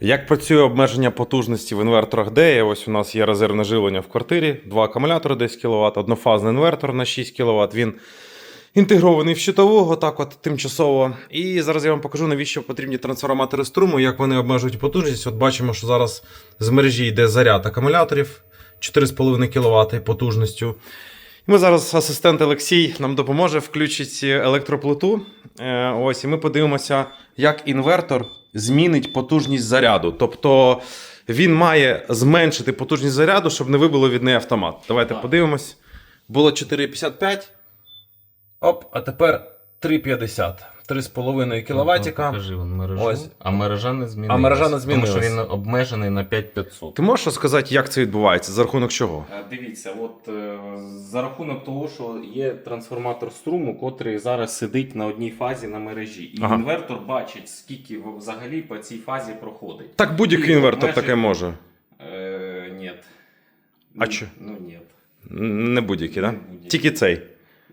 Як працює обмеження потужності в інверторах DEA? Ось у нас є резервне живлення в квартирі, два акумулятори 10 кВт, однофазний інвертор на 6 кВт. Він інтегрований в щитового, так от тимчасово. І зараз я вам покажу, навіщо потрібні трансформатори струму, як вони обмежують потужність. От бачимо, що зараз з мережі йде заряд акумуляторів 4,5 кВт потужністю. Ми зараз асистент Олексій нам допоможе, включить електроплиту. Е, Ось, і ми подивимося, як інвертор змінить потужність заряду. Тобто він має зменшити потужність заряду, щоб не вибило від неї автомат. Давайте Так. подивимось. Було 4,55. Оп, а тепер 3,50. 3,5 кВт. Покажи вон мережу. Ось. А мережа не змінилась. А мережа не Тому що він обмежений на 5500. Ти можеш сказати, як це відбувається? За рахунок чого? Е, Дивіться, от е, за рахунок того, що є трансформатор струму, котрий зараз сидить на одній фазі на мережі, і Ага. інвертор бачить, скільки взагалі по цій фазі проходить. Так будь-який інвертор обмежує- таке може. Е, ні. А Ну, чо? Ну ні. Не будь-який, так? будь-який. Тільки цей.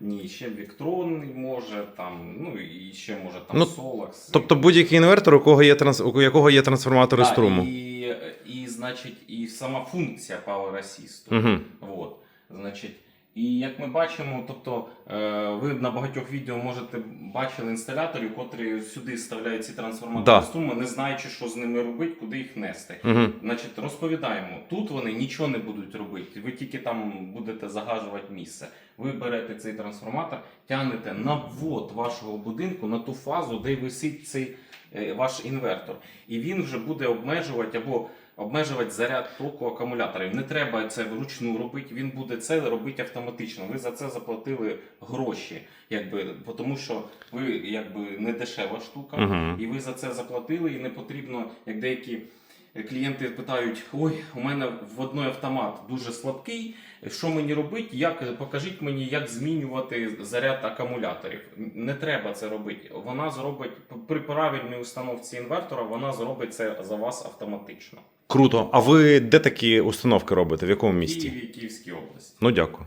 Ні, ще Віктронний може, там, ну і ще може там Ну, Солакс. Тобто будь-який інвертор, у кого є транс... у якого є трансформатори Да, струму. І, і, значить, і сама функція Power Assist. Угу. Вот. Значить, і як ми бачимо, тобто е, ви на багатьох відео можете бачили інсталяторів, котрі сюди вставляють ці трансформатори Да. струму, не знаючи, що з ними робити, куди їх нести. Угу. Значить, розповідаємо, тут вони нічого не будуть робити. Ви тільки там будете загажувати місце. Ви берете цей трансформатор, тягнете на ввод вашого будинку на ту фазу, де висить цей ваш інвертор. І він вже буде обмежувати або обмежувати заряд току акумуляторів. Не треба це вручну робити, він буде це робити автоматично. Ви за це заплатили гроші, якби, тому що ви якби не дешева штука. Угу. І ви за це заплатили, і не потрібно, як деякі клієнти питають: ой, у мене в вводний автомат дуже слабкий. Що мені робити? Як покажіть мені, як змінювати заряд акумуляторів? Не треба це робити. Вона зробить при правильній установці інвертора, вона зробить це за вас автоматично. Круто. А ви де такі установки робите? В якому місті? Києві, Київській області. Ну дякую.